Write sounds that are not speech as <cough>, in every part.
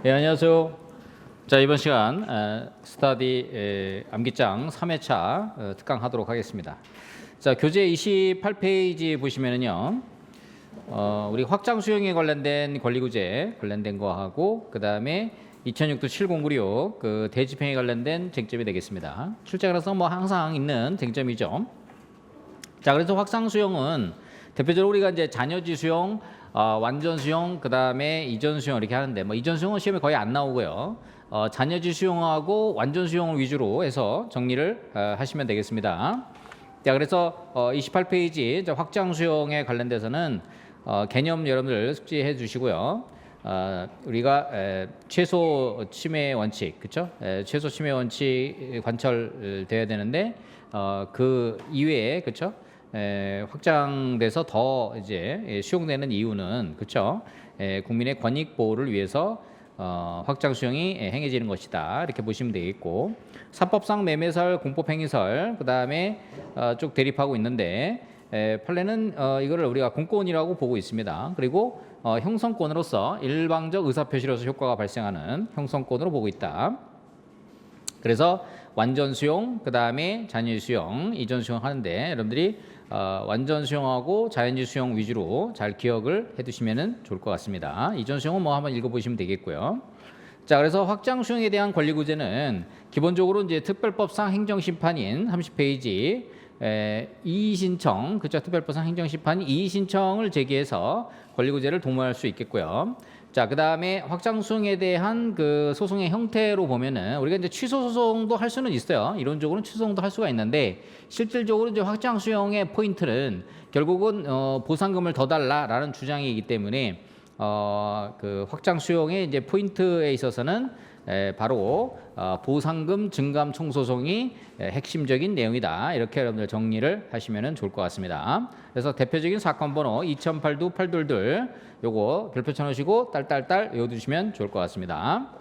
네, 안녕하세요. 자, 이번 시간 에, 스타디 에, 암기장 3회차 어, 특강 하도록 하겠습니다. 자, 교재 28페이지 보시면은요. 어, 우리 확장 수용에 관련된 권리구제 관련된 거 하고 그다음에 2006도 7096 그 대집행에 관련된 쟁점이 되겠습니다. 출제라서 뭐 항상 있는 쟁점이죠. 자, 그래서 확장 수용은 대표적으로 우리가 이제 잔여지 수용, 어, 완전 수용, 그 다음에 이전 수용 이렇게 하는데 뭐 이전 수용은 시험에 거의 안 나오고요. 어, 잔여지 수용하고 완전 수용을 위주로 해서 정리를 어, 하시면 되겠습니다. 자, 그래서 어, 28페이지 이제 확장 수용에 관련돼서는 어, 개념 여러분들 숙지해 주시고요. 어, 우리가 에, 최소 침해 원칙, 그렇죠? 최소 침해 원칙 관철돼야 되는데 어, 그 이외에 그렇죠? 에, 확장돼서 더 이제 예, 수용되는 이유는 그렇죠? 에, 국민의 권익 보호를 위해서 어, 확장 수용이 예, 행해지는 것이다 이렇게 보시면 되겠고 사법상 매매설, 공법행위설 그 다음에 어, 쭉 대립하고 있는데 에, 판례는 어, 이거를 우리가 공권이라고 보고 있습니다. 그리고 어, 형성권으로서 일방적 의사표시로서 효과가 발생하는 형성권으로 보고 있다. 그래서 완전 수용, 그 다음에 잔여 수용, 이전 수용 하는데 여러분들이 어, 완전 수용하고 자연지 수용 위주로 잘 기억을 해두시면 좋을 것 같습니다. 이전 수용은 뭐 한번 읽어보시면 되겠고요. 자, 그래서 확장 수용에 대한 권리 구제는 기본적으로 이제 특별법상 행정심판인 30페이지 에, 이의 신청, 그죠? 특별법상 행정심판이 이의 신청을 제기해서 권리 구제를 도모할 수 있겠고요. 자, 그 다음에 확장 수용에 대한 그 소송의 형태로 보면은 우리가 이제 취소 소송도 할 수는 있어요. 이론적으로는 취소 소송도 할 수가 있는데 실질적으로 이제 확장 수용의 포인트는 결국은 어, 보상금을 더 달라라는 주장이기 때문에 어, 그 확장 수용의 이제 포인트에 있어서는 에, 바로 어, 보상금 증감 총소송이 에, 핵심적인 내용이다. 이렇게 여러분들 정리를 하시면 좋을 것 같습니다. 그래서 대표적인 사건 번호 2008도 822 요거 별표 쳐 놓으시고 딸딸딸 외워두시면 좋을 것 같습니다.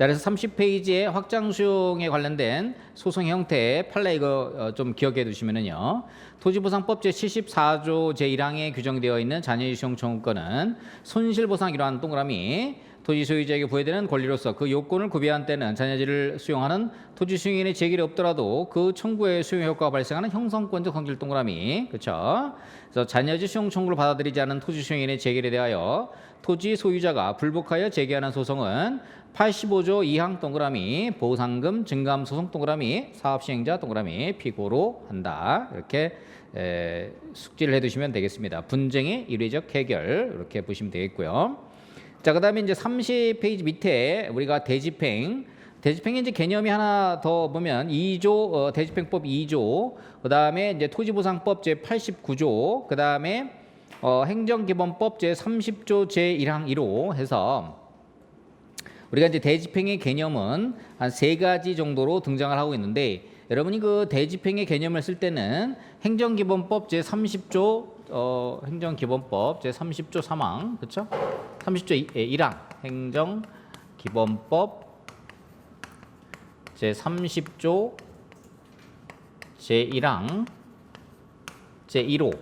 자, 그래서 30페이지에 확장 수용에 관련된 소송 형태 판례 이거 어, 좀 기억해 두시면은요. 토지보상법 제74조 제1항에 규정되어 있는 잔여지 수용 청구권은 손실보상 이러한 동그라미 토지 소유자에게 부여되는 권리로서 그 요건을 구비한 때는 잔여지를 수용하는 토지 수용인의 제기이 없더라도 그 청구의 수용 효과가 발생하는 형성권적 성질 동그라미 그렇죠. 그래서 잔여지 수용 청구를 받아들이지 않은 토지 수용인의 제기에 대하여 토지 소유자가 불복하여 제기하는 소송은 85조 2항 동그라미 보상금 증감 소송 동그라미 사업 시행자 동그라미 피고로 한다 이렇게 에, 숙지를 해두시면 되겠습니다. 분쟁의 일회적 해결 이렇게 보시면 되겠고요. 자, 그다음에 이제 30페이지 밑에 우리가 대집행. 대집행의 이제 개념이 하나 더 보면 2조 어, 대집행법 2조 그다음에 이제 토지보상법 제 89조 그다음에 어, 행정기본법 제 30조 제 1항 1호 해서 우리가 이제 대집행의 개념은 한 세 가지 정도로 등장을 하고 있는데 여러분이 그 대집행의 개념을 쓸 때는 행정기본법 제 30조 어, 행정기본법 제 30조 3항 그렇죠? 30조 1항 행정기본법 제 30조 제 1항 제 1호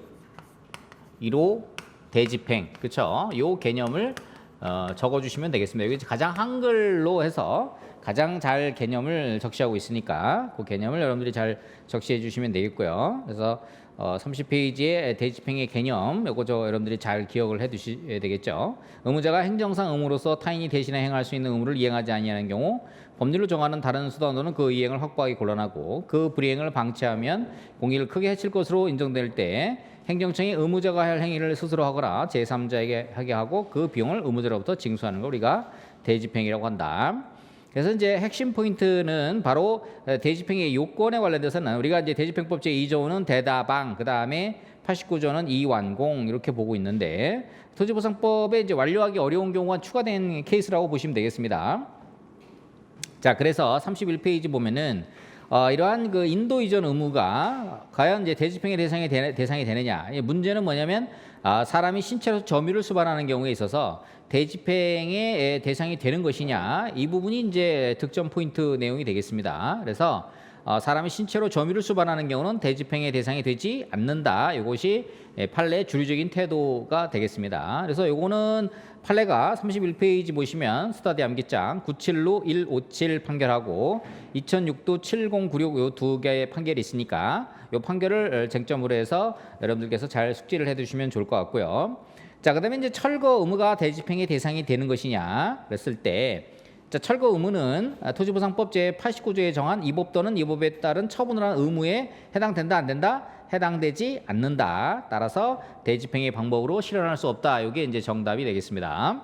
1호 대집행 그렇죠? 요 개념을 어, 적어주시면 되겠습니다. 여기 가장 한글로 해서 가장 잘 개념을 적시하고 있으니까 그 개념을 여러분들이 잘 적시해 주시면 되겠고요. 그래서 어, 30페이지에 대집행의 개념 요거 저 여러분들이 잘 기억을 해 두셔야 되겠죠. 의무자가 행정상 의무로서 타인이 대신에 행할 수 있는 의무를 이행하지 아니하는 경우 법률로 정하는 다른 수단으로는 그 이행을 확보하기 곤란하고 그 불이행을 방치하면 공익을 크게 해칠 것으로 인정될 때 행정청이 의무자가 할 행위를 스스로 하거나 제3자에게 하게 하고 그 비용을 의무자로부터 징수하는 걸 우리가 대집행이라고 한다. 그래서 이제 핵심 포인트는 바로 대집행의 요건에 관련돼서는 우리가 이제 대집행법 제2조는 대다방, 그 다음에 89조는 이완공 이렇게 보고 있는데 토지보상법에 이제 완료하기 어려운 경우가 추가된 케이스라고 보시면 되겠습니다. 자, 그래서 31페이지 보면은 어, 이러한 그 인도 이전 의무가 과연 이제 대집행의 대상이 되, 대상이 되느냐? 문제는 뭐냐면 아, 사람이 신체로 점유를 수반하는 경우에 있어서 대집행의 대상이 되는 것이냐? 이 부분이 이제 득점 포인트 내용이 되겠습니다. 그래서 어, 사람이 신체로 점유를 수반하는 경우는 대집행의 대상이 되지 않는다. 이것이 예, 판례의 주류적인 태도가 되겠습니다. 그래서 요거는 판례가 31페이지 보시면 스터디 암기장 97로 157 판결하고 2006도 7096 요 두 개의 판결이 있으니까 요 판결을 쟁점으로 해서 여러분들께서 잘 숙지를 해 두시면 좋을 것 같고요. 자, 그다음에 이제 철거 의무가 대집행의 대상이 되는 것이냐 그랬을 때 자, 철거 의무는 아, 토지보상법 제 89조에 정한 이 법 또는 이 법에 따른 처분을 한 의무에 해당된다 안 된다? 해당되지 않는다. 따라서 대집행의 방법으로 실현할 수 없다. 이게 이제 정답이 되겠습니다.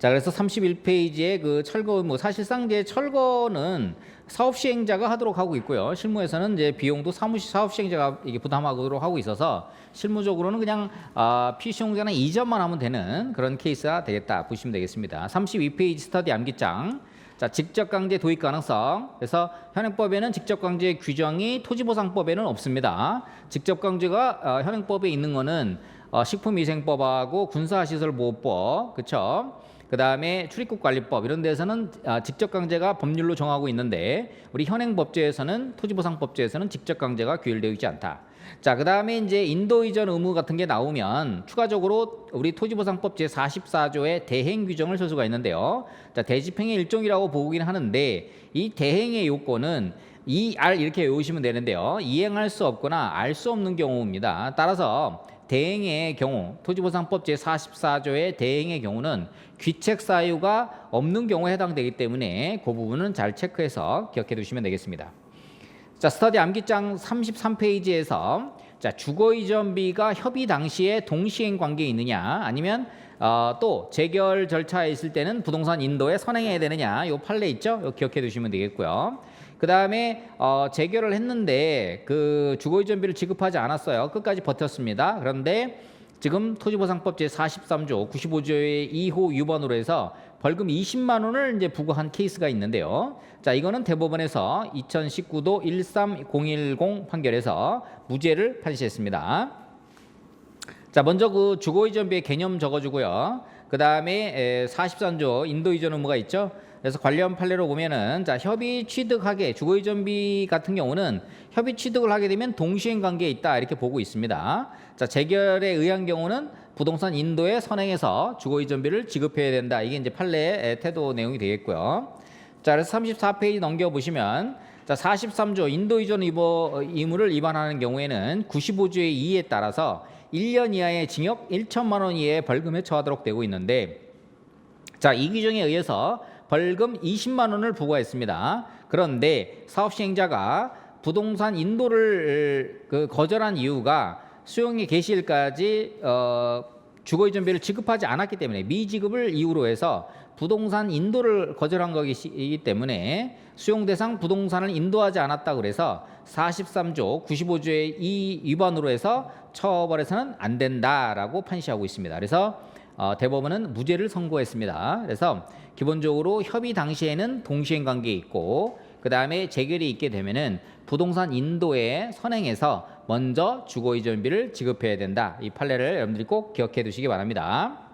자, 그래서 31페이지에 그 철거 의무 사실상 이제 철거는 사업 시행자가 하도록 하고 있고요. 실무에서는 이제 비용도 사무실 사업 시행자가 이게 부담하도록 하고 있어서 실무적으로는 그냥 아, 피시용자는 이전만 하면 되는 그런 케이스가 되겠다 보시면 되겠습니다. 32페이지 스터디 암기장. 자, 직접 강제 도입 가능성. 그래서 현행법에는 직접 강제 규정이 토지보상법에는 없습니다. 직접 강제가 어, 현행법에 있는 거는 어, 식품위생법하고 군사시설보호법, 그렇죠? 그 다음에 출입국 관리법 이런 데서는 아, 직접 강제가 법률로 정하고 있는데 우리 현행 법제에서는 토지보상법제에서는 직접 강제가 규율되어 있지 않다. 자, 그 다음에 이제 인도 이전 의무 같은 게 나오면 추가적으로 우리 토지보상법 제 44조의 대행 규정을 쓸 수가 있는데요. 자, 대집행의 일종이라고 보긴 하는데 이 대행의 요건은 이알 이렇게 외우시면 되는데요. 이행할 수 없거나 알 수 없는 경우입니다. 따라서 대행의 경우 토지보상법 제 44조의 대행의 경우는 귀책 사유가 없는 경우에 해당되기 때문에 그 부분은 잘 체크해서 기억해 두시면 되겠습니다. 자, 스터디 암기장 33페이지에서 자, 주거 이전비가 협의 당시에 동시행 관계에 있느냐 아니면 어, 또 재결 절차에 있을 때는 부동산 인도에 선행해야 되느냐 요 판례 있죠? 요 기억해 두시면 되겠고요. 그 다음에 어, 재결을 했는데 그 주거 이전비를 지급하지 않았어요. 끝까지 버텼습니다. 그런데 지금 토지보상법 제 43조 95조의 2호 위반으로 해서 벌금 20만 원을 이제 부과한 케이스가 있는데요. 자, 이거는 대법원에서 2019도 13010 판결에서 무죄를 판시했습니다. 자, 먼저 그 주거 이전비의 개념 적어 주고요. 그 다음에 43조 인도 이전 의무가 있죠. 그래서 관련 판례로 보면은 자 협의 취득하게 주거 이전비 같은 경우는 협의 취득을 하게 되면 동시행 관계에 있다 이렇게 보고 있습니다. 자 재결에 의한 경우는 부동산 인도에 선행해서 주거 이전비를 지급해야 된다. 이게 이제 판례의 태도 내용이 되겠고요. 자 그래서 34페이지 넘겨 보시면 자 43조 인도 이전 의무를 위반하는 경우에는 95조의 2에 따라서 1년 이하의 징역 1천만 원 이하의 벌금에 처하도록 되고 있는데 자, 이 규정에 의해서 벌금 20만 원을 부과했습니다. 그런데 사업 시행자가 부동산 인도를 그 거절한 이유가 수용의 개시일까지 어, 주거 이전비를 지급하지 않았기 때문에 미지급을 이유로 해서 부동산 인도를 거절한 것이기 때문에 수용 대상 부동산을 인도하지 않았다 그래서 43조 95조의 이 위반으로 해서 처벌해서는 안 된다라고 판시하고 있습니다. 그래서 어, 대법원은 무죄를 선고했습니다. 그래서 기본적으로 협의 당시에는 동시행 관계 있고 그 다음에 재결이 있게 되면은 부동산 인도에 선행해서 먼저 주거 이전비를 지급해야 된다. 이 판례를 여러분들이 꼭 기억해 두시기 바랍니다.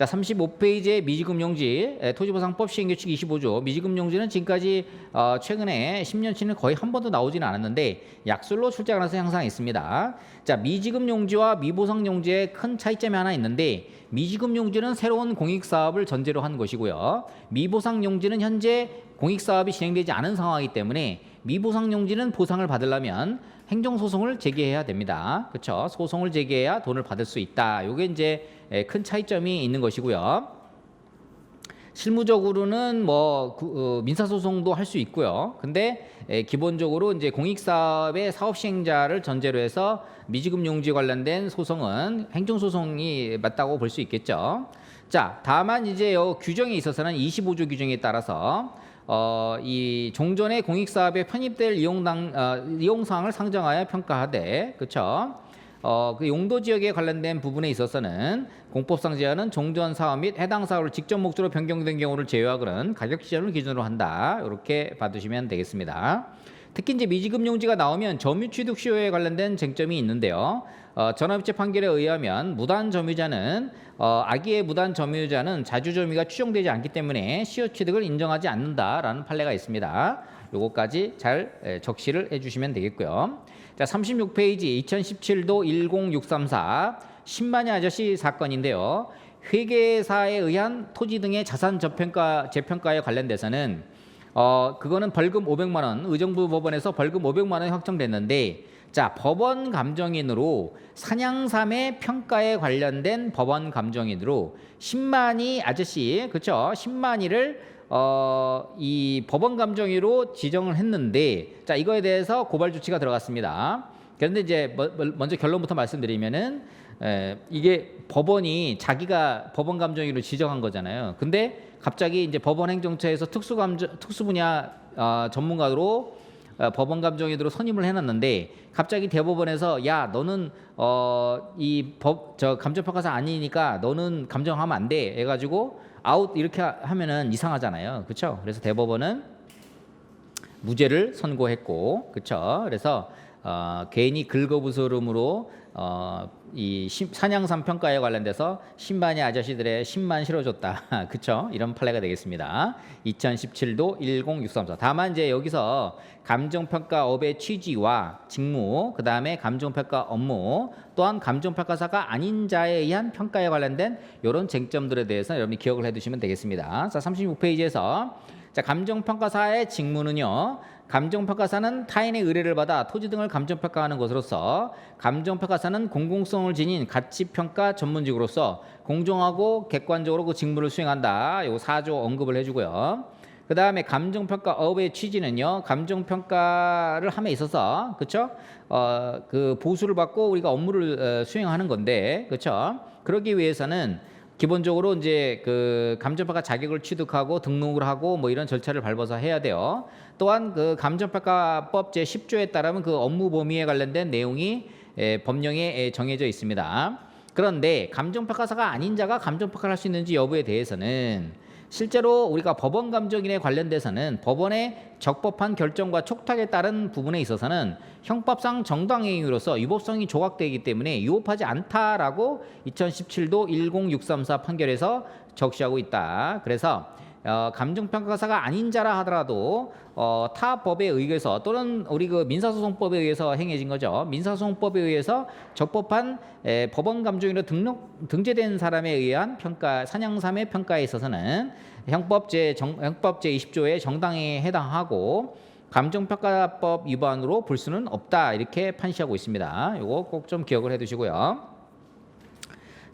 자, 35페이지의 미지급용지 토지보상법 시행규칙 25조 미지급용지는 지금까지 어, 최근에 10년치는 거의 한 번도 나오지는 않았는데 약술로 출제하면서 항상 있습니다. 자, 미지급용지와 미보상용지의 큰 차이점이 하나 있는데 미지급용지는 새로운 공익사업을 전제로 한 것이고요. 미보상용지는 현재 공익사업이 진행되지 않은 상황이기 때문에 미보상용지는 보상을 받으려면 행정소송을 제기해야 됩니다. 그렇죠? 소송을 제기해야 돈을 받을 수 있다. 이게 이제 큰 차이점이 있는 것이고요. 실무적으로는 뭐 어, 민사소송도 할 수 있고요. 근데 기본적으로 이제 공익사업의 사업 시행자를 전제로 해서 미지급 용지 관련된 소송은 행정소송이 맞다고 볼 수 있겠죠. 자, 다만 이제 요 규정에 있어서는 25조 규정에 따라서 어, 이 종전의 공익사업에 편입될 이용당 어, 이용 사항을 상정하여 평가하되 그렇죠. 어, 그 용도 지역에 관련된 부분에 있어서는 공법상 제한은 종전 사업 및 해당 사업을 직접 목적으로 변경된 경우를 제외하고는 가격 지정을 기준으로 한다. 이렇게 봐두시면 되겠습니다. 특히 이제 미지급 용지가 나오면 점유 취득 시효에 관련된 쟁점이 있는데요. 어, 전업체 판결에 의하면 무단 점유자는 어, 악의의 무단 점유자는 자주 점유가 추정되지 않기 때문에 시효 취득을 인정하지 않는다라는 판례가 있습니다. 요거까지 잘 에, 적시를 해주시면 되겠고요. 자, 36페이지 2017도 10634 신만이 아저씨 사건인데요. 회계사에 의한 토지 등의 자산 저평가 재평가에 관련돼서는 어 그거는 벌금 500만 원 의정부 법원에서 벌금 500만 원이 확정됐는데 자 법원 감정인으로 사냥삼의 평가에 관련된 법원 감정인으로 신만이 아저씨 그렇죠 신만이를 어 이 법원 감정인으로 지정을 했는데 자 이거에 대해서 고발 조치가 들어갔습니다. 그런데 이제 뭐- 뭐- 먼저 결론부터 말씀드리면은 에, 이게 법원이 자기가 법원 감정인으로 지정한 거잖아요. 근데 갑자기 이제 법원 행정처에서 특수 감정 특수 분야 어, 전문가로 어, 법원 감정인으로 선임을 해놨는데 갑자기 대법원에서 야 너는 어, 어이법 저 감정평가사 아니니까 너는 감정하면 안 돼 해가지고 아웃 이렇게 하- 하면은 이상하잖아요, 그렇죠? 그래서 대법원은 무죄를 선고했고, 그렇죠? 그래서 어, 괜히 긁어부스름으로 어, 이 심- 사냥삼 평가에 관련돼서 신반이 아저씨들의 신만 실어줬다, <laughs> 그렇죠? 이런 판례가 되겠습니다. 2017도 10634. 다만 이제 여기서 감정평가 업의 취지와 직무, 그 다음에 감정평가 업무, 또한 감정평가사가 아닌 자에 의한 평가에 관련된 이런 쟁점들에 대해서 여러분이 기억을 해두시면 되겠습니다. 자, 36페이지에서 자, 감정평가사의 직무는요. 감정평가사는 타인의 의뢰를 받아 토지 등을 감정평가하는 것으로서 감정평가사는 공공성을 지닌 가치평가 전문직으로서 공정하고 객관적으로 그 직무를 수행한다. 요 4조 언급을 해주고요. 그 다음에 감정평가 업의 취지는요, 감정평가를 함에 있어서, 그쵸? 어, 그 보수를 받고 우리가 업무를 어, 수행하는 건데, 그쵸? 그러기 위해서는 기본적으로 이제 그 감정평가 자격을 취득하고 등록을 하고 뭐 이런 절차를 밟아서 해야 돼요. 또한 그 감정평가법 제 10조에 따르면 그 업무 범위에 관련된 내용이 에, 법령에 에, 정해져 있습니다. 그런데 감정평가사가 아닌 자가 감정평가를 할 수 있는지 여부에 대해서는 실제로 우리가 법원 감정인에 관련돼서는 법원의 적법한 결정과 촉탁에 따른 부분에 있어서는 형법상 정당행위로서 유법성이 조각되기 때문에 유법하지 않다라고 2017도 10634 판결에서 적시하고 있다. 그래서 어, 감정평가사가 아닌 자라 하더라도 어, 타 법에 의해서 또는 우리 그 민사소송법에 의해서 행해진 거죠. 민사소송법에 의해서 적법한 에, 법원 감정인으로 등록 등재된 사람에 의한 평가 사냥삼의 평가에 있어서는 형법 제 정, 형법 제 20조의 정당에 해당하고 감정평가법 위반으로 볼 수는 없다 이렇게 판시하고 있습니다. 이거 꼭 좀 기억을 해두시고요.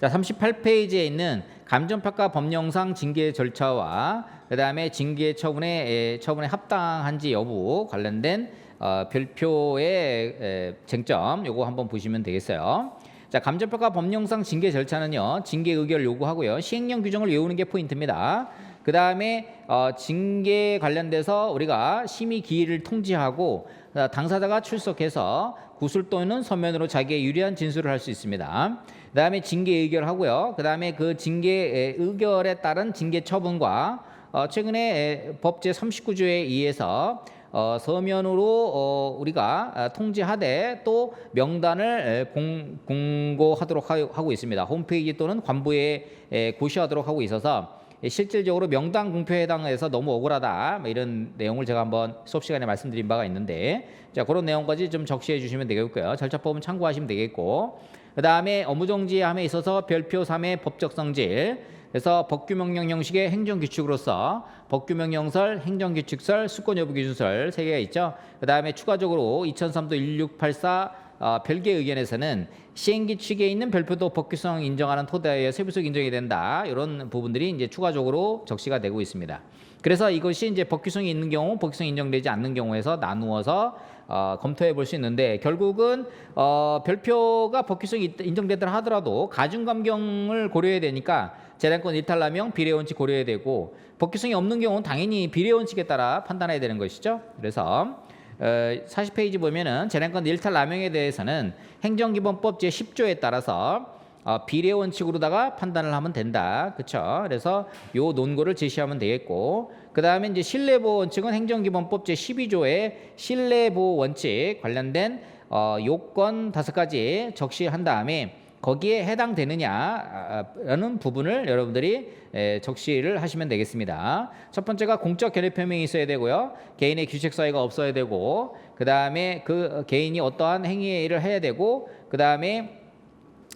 자, 38페이지에 있는 감정평가 법령상 징계 절차와 그다음에 징계 처분에 에, 처분에 합당한지 여부 관련된 어, 별표의 에, 쟁점 요거 한번 보시면 되겠어요. 자, 감정평가 법령상 징계 절차는요. 징계 의결 요구하고요. 시행령 규정을 외우는 게 포인트입니다. 그 다음에 어, 징계 관련돼서 우리가 심의 기일을 통지하고 어, 당사자가 출석해서 구술 또는 서면으로 자기의 유리한 진술을 할 수 있습니다. 그 다음에 징계 의결하고요. 그 다음에 그 징계 의결에 따른 징계 처분과 어, 최근에 에, 법제 39조에 의해서 어, 서면으로 어, 우리가 아, 통지하되 또 명단을 에, 공, 공고하도록 하- 하고 있습니다. 홈페이지 또는 관부에 에, 고시하도록 하고 있어서 예, 실질적으로 명단 공표에 해당해서 너무 억울하다 뭐 이런 내용을 제가 한번 수업 시간에 말씀드린 바가 있는데 자 그런 내용까지 좀 적시해 주시면 되겠고요 절차법은 참고하시면 되겠고 그 다음에 업무정지함에 있어서 별표 3의 법적 성질 그래서 법규명령 형식의 행정규칙으로서 법규명령설, 행정규칙설, 수권여부기준설 세 개가 있죠. 그 다음에 추가적으로 2003도 1684 어, 별개 의견에서는 시행규칙에 있는 별표도 법규성 인정하는 토대에 세부적 인정이 된다. 이런 부분들이 이제 추가적으로 적시가 되고 있습니다. 그래서 이것이 이제 법규성이 있는 경우, 법규성이 인정되지 않는 경우에서 나누어서 어, 검토해 볼 수 있는데 결국은 어, 별표가 법규성이 있- 인정되더라 하더라도 가중감경을 고려해야 되니까 재량권 일탈남용 비례 원칙 고려해야 되고 법규성이 없는 경우는 당연히 비례 원칙에 따라 판단해야 되는 것이죠. 그래서 어, 40페이지 보면은 재량권 일탈 남용에 대해서는 행정기본법 제 10조에 따라서 어, 비례 원칙으로다가 판단을 하면 된다. 그렇죠? 그래서 요 논거를 제시하면 되겠고 그 다음에 이제 신뢰보호 원칙은 행정기본법 제 12조의 신뢰보호 원칙 관련된 어, 요건 다섯 가지 적시한 다음에 거기에 해당되느냐라는 부분을 여러분들이 에, 적시를 하시면 되겠습니다. 첫 번째가 공적 견해 표명이 있어야 되고요. 개인의 규칙 사유가 없어야 되고 그 다음에 그 개인이 어떠한 행위를 해야 되고 그 다음에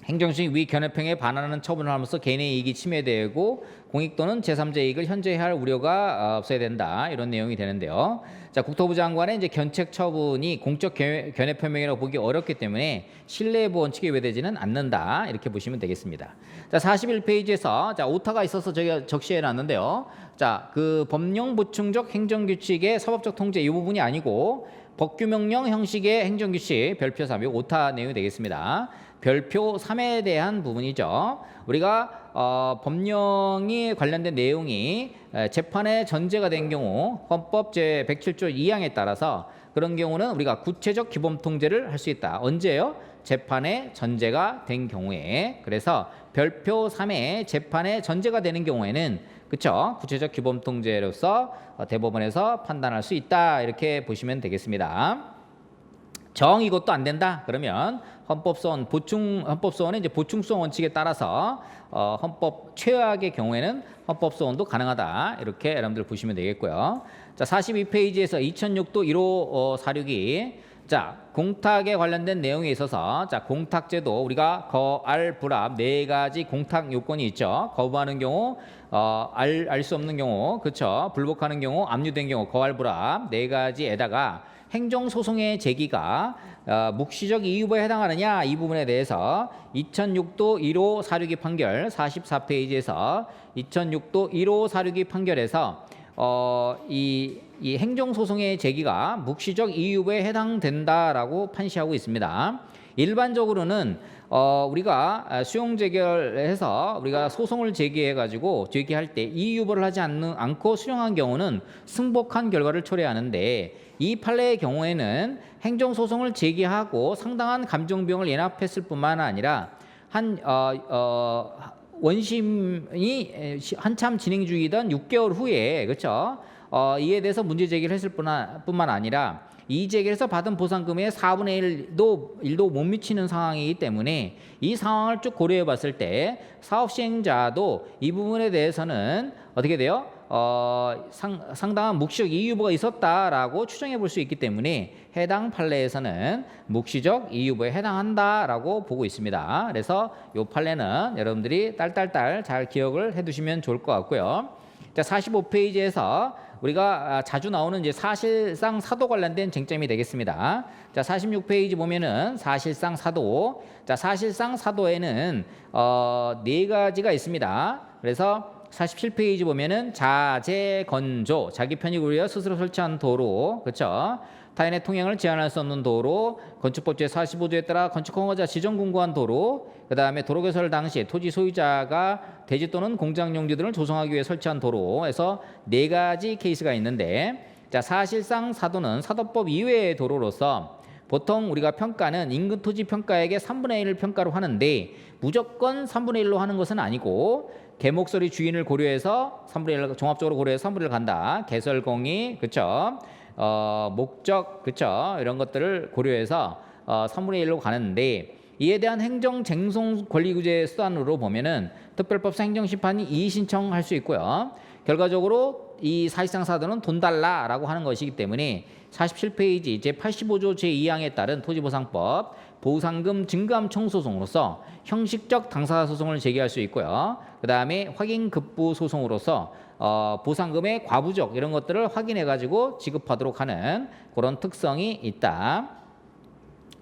행정식 위 견해평에 반하는 처분을 하면서 개인의 이익이 침해되고 공익 또는 제3자 이익을 현저히 할 우려가 어, 없어야 된다 이런 내용이 되는데요. 자 국토부 장관의 이제 견책 처분이 공적 견해, 표명이라고 보기 어렵기 때문에 신뢰부 원칙에 외되지는 않는다 이렇게 보시면 되겠습니다. 자 41페이지에서 자 오타가 있어서 저희가 적시해 놨는데요. 자 그 법령 보충적 행정 규칙의 사법적 통제 이 부분이 아니고 법규명령 형식의 행정규칙 별표 3 이 오타 내용이 되겠습니다. 별표 3에 대한 부분이죠. 우리가 어, 법령이 관련된 내용이 에, 재판의 전제가 된 경우 헌법 제 107조 2항에 따라서 그런 경우는 우리가 구체적 기본 통제를 할 수 있다. 언제요? 재판의 전제가 된 경우에 그래서 별표 3에 재판의 전제가 되는 경우에는 그쵸 구체적 기본 통제로서 어, 대법원에서 판단할 수 있다 이렇게 보시면 되겠습니다. 정 이것도 안 된다 그러면 헌법소원 보충 헌법소원의 이제 보충성 원칙에 따라서 어, 헌법 최악의 경우에는 헌법소원도 가능하다 이렇게 여러분들 보시면 되겠고요. 자 42페이지에서 2006도 1호 어, 사륙이 자 공탁에 관련된 내용에 있어서 자 공탁제도 우리가 거알 불합 네 가지 공탁 요건이 있죠. 거부하는 경우 어, 알 알 수 없는 경우 그렇죠. 불복하는 경우 압류된 경우 거알 불합 네 가지에다가 행정소송의 제기가 어, 묵시적 이유부에 해당하느냐 이 부분에 대해서 2006도 1호 사륙이 판결 44페이지에서 2006도 1호 사륙이 판결에서 어, 이, 이 행정소송의 제기가 묵시적 이유부에 해당된다라고 판시하고 있습니다. 일반적으로는 어, 우리가 수용 재결해서 우리가 소송을 제기해 가지고 제기할 때 이유보를 하지 않는, 않고 수령한 경우는 승복한 결과를 초래하는데 이 판례의 경우에는 행정 소송을 제기하고 상당한 감정 비용을 연합했을 뿐만 아니라 한 어, 어, 원심이 한참 진행 중이던 6개월 후에 그렇죠. 어, 이에 대해서 문제 제기를 했을 뿐만 아니라 이 제기에서 받은 보상금의 4분의 1도 1도 못 미치는 상황이기 때문에 이 상황을 쭉 고려해 봤을 때 사업 시행자도 이 부분에 대해서는 어떻게 돼요? 어, 상, 상당한 묵시적 이유부가 있었다라고 추정해 볼 수 있기 때문에 해당 판례에서는 묵시적 이유부에 해당한다라고 보고 있습니다. 그래서 이 판례는 여러분들이 딸딸딸 잘 기억을 해 두시면 좋을 것 같고요. 자, 45페이지에서 우리가 아, 자주 나오는 이제 사실상 사도 관련된 쟁점이 되겠습니다. 자, 46페이지 보면은 사실상 사도. 자, 사실상 사도에는 어, 네 가지가 있습니다. 그래서 47페이지 보면은 자재 건조 자기 편익을 위해 스스로 설치한 도로 그렇죠 타인의 통행을 제한할 수 없는 도로 건축법 제 45조에 따라 건축 허가자 지정 공고한 도로 그 다음에 도로 개설 당시 토지 소유자가 대지 또는 공장 용지 등을 조성하기 위해 설치한 도로에서 네 가지 케이스가 있는데 자 사실상 사도는 사도법 이외의 도로로서 보통 우리가 평가는 인근 토지 평가액의 3분의 1을 평가로 하는데 무조건 3분의 1로 하는 것은 아니고 개 목소리 주인을 고려해서 3분의 1 종합적으로 고려해서 3분의 1을 간다. 개설공이 그쵸? 어, 목적 그쵸? 이런 것들을 고려해서 어, 3분의 1로 가는데 이에 대한 행정 쟁송 권리구제 수단으로 보면은 특별법상 행정심판이 이의 신청할 수 있고요. 결과적으로 이 사실상 사도는 돈 달라라고 하는 것이기 때문에 47페이지 제 85조 제 2항에 따른 토지보상법 보상금 증감 청소송으로서 형식적 당사 소송을 제기할 수 있고요. 그 다음에 확인 급부 소송으로서 어, 보상금의 과부적 이런 것들을 확인해 가지고 지급하도록 하는 그런 특성이 있다.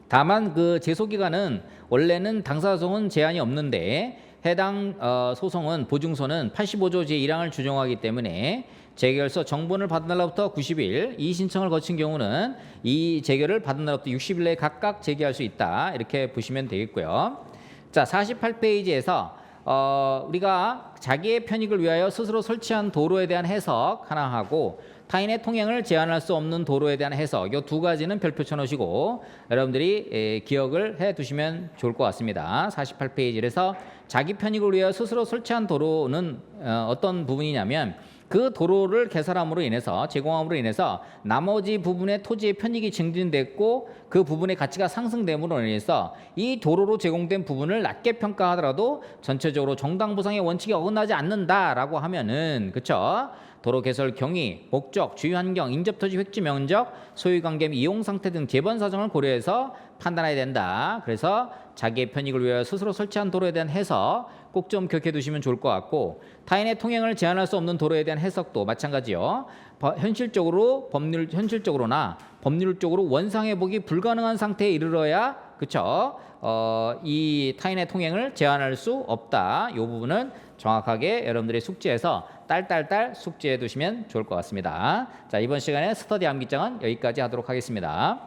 다만 그 제소 기간은 원래는 당사 소송은 제한이 없는데 해당 어, 소송은 보증서는 85조 제1항을 준용하기 때문에 재결서 정본을 받은 날로부터 90일 이 신청을 거친 경우는 이 재결을 받은 날로부터 60일 내에 각각 제기할 수 있다 이렇게 보시면 되겠고요. 자 48페이지에서 어, 우리가 자기의 편익을 위하여 스스로 설치한 도로에 대한 해석 하나 하고 타인의 통행을 제한할 수 없는 도로에 대한 해석 이 두 가지는 별표 쳐놓으시고 여러분들이 에, 기억을 해 두시면 좋을 것 같습니다. 48페이지에서 자기 편익을 위하여 스스로 설치한 도로는 어, 어떤 부분이냐면 그 도로를 개설함으로 인해서 제공함으로 인해서 나머지 부분의 토지의 편익이 증진됐고 그 부분의 가치가 상승됨으로 인해서 이 도로로 제공된 부분을 낮게 평가하더라도 전체적으로 정당 보상의 원칙에 어긋나지 않는다라고 하면은 그쵸? 도로 개설 경위, 목적, 주요 환경, 인접 토지 획지 면적, 소유 관계 및 이용 상태 등 재번 사정을 고려해서 판단해야 된다. 그래서 자기의 편익을 위하여 스스로 설치한 도로에 대한 해석 꼭 좀 기억해 두시면 좋을 것 같고 타인의 통행을 제한할 수 없는 도로에 대한 해석도 마찬가지요. 버- 현실적으로 법률 현실적으로나 법률적으로 원상 회복이 불가능한 상태에 이르러야 그쵸? 어, 이 타인의 통행을 제한할 수 없다. 이 부분은 정확하게 여러분들이 숙지해서 딸딸딸 숙지해 두시면 좋을 것 같습니다. 자, 이번 시간에 스터디 암기장은 여기까지 하도록 하겠습니다.